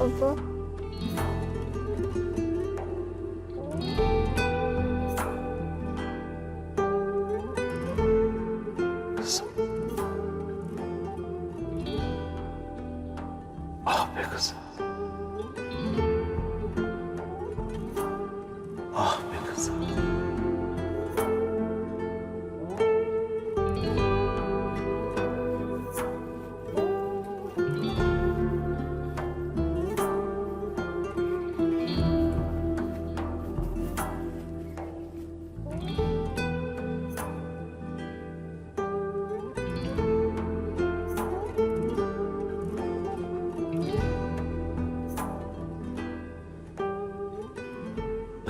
baba. Kızım. Ah be kızım.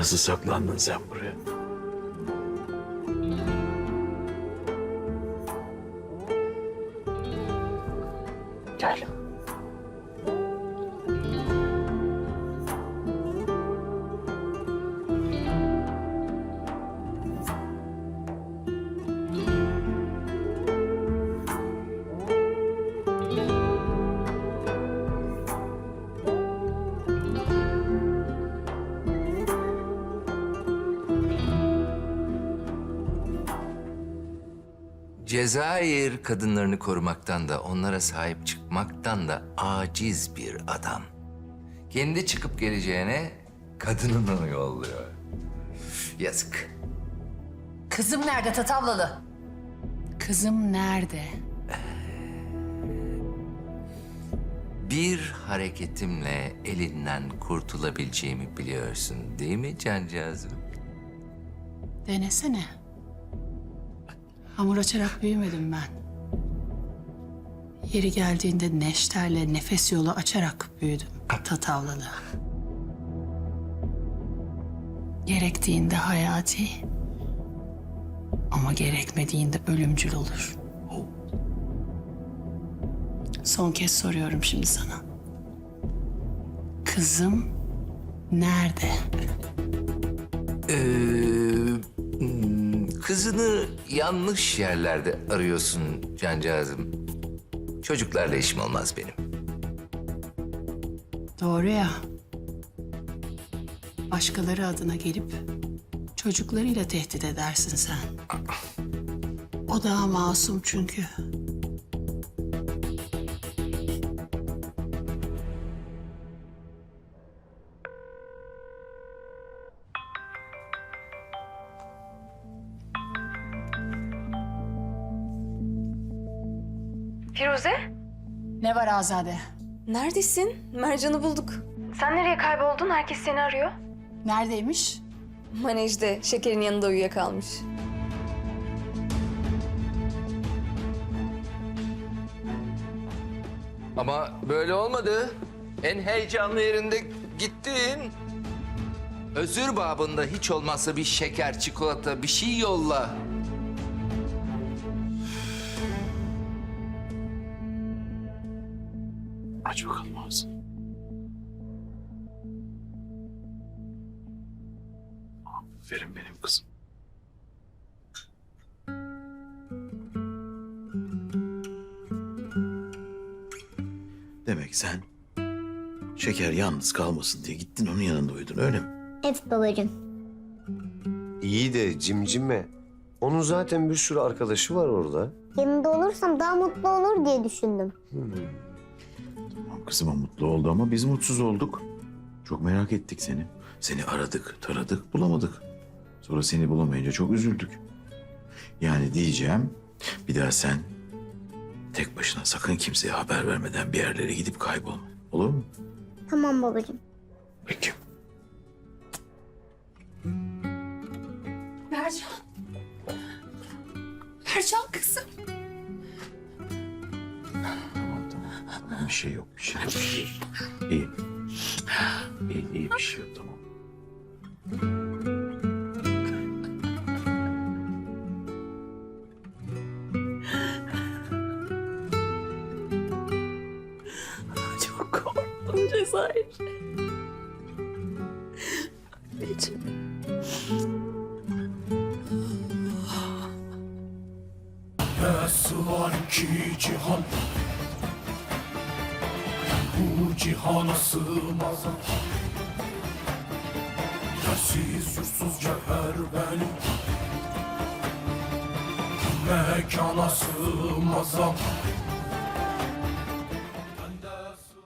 Nasıl saklandın sen buraya? Gel. Cezayir kadınlarını korumaktan da onlara sahip çıkmaktan da aciz bir adam. Kendi çıkıp geleceğine kadınını yolluyor. Yazık. Kızım nerede Tatavlalı? Kızım nerede? Bir hareketimle elinden kurtulabileceğimi biliyorsun değil mi cancağızım? Denesene. Hamur açarak büyümedim ben. Yeri geldiğinde neşterle nefes yolu açarak büyüdüm. Tatavlalı. Gerektiğinde hayati. Ama gerekmediğinde ölümcül olur. Son kez soruyorum şimdi sana. Kızım nerede? Ee, kızını yanlış yerlerde arıyorsun cancağızım. Çocuklarla işim olmaz benim. Doğru ya. Başkaları adına gelip çocuklarıyla tehdit edersin sen. O daha masum çünkü. Firuze, Ne var Azade? neredesin? Mercan'ı bulduk. Sen nereye kayboldun? Herkes seni arıyor. Neredeymiş? Manejde, şekerin yanında uyuyakalmış. Ama böyle olmadı. En heyecanlı yerinde gittin. Özür babında hiç olmazsa bir şeker, çikolata, bir şey yolla. Aferin benim kızım. Demek sen şeker yalnız kalmasın diye gittin onun yanında uyudun öyle mi? Evet babacığım. İyi de cimcime. Onun zaten bir sürü arkadaşı var orada. Yanında olursam daha mutlu olur diye düşündüm. Tamam kızıma mutlu oldu ama biz mutsuz olduk. Çok merak ettik seni. Seni aradık, taradık, bulamadık. Sonra seni bulamayınca çok üzüldük. Yani diyeceğim, bir daha sen tek başına sakın kimseye haber vermeden bir yerlere gidip kaybolma. Olur mu? Tamam babacığım. Peki. Mercan. Mercan kızım. Tamam tamam. tamam. Bir şey yok, bir şey yok. İyi. İyi, iyi bir şey yok tamam. Cezayir. Nasıl var ki cihan? Bu cihana sığmaz. Yersiz yursuz cevher benim. Mekana sığmaz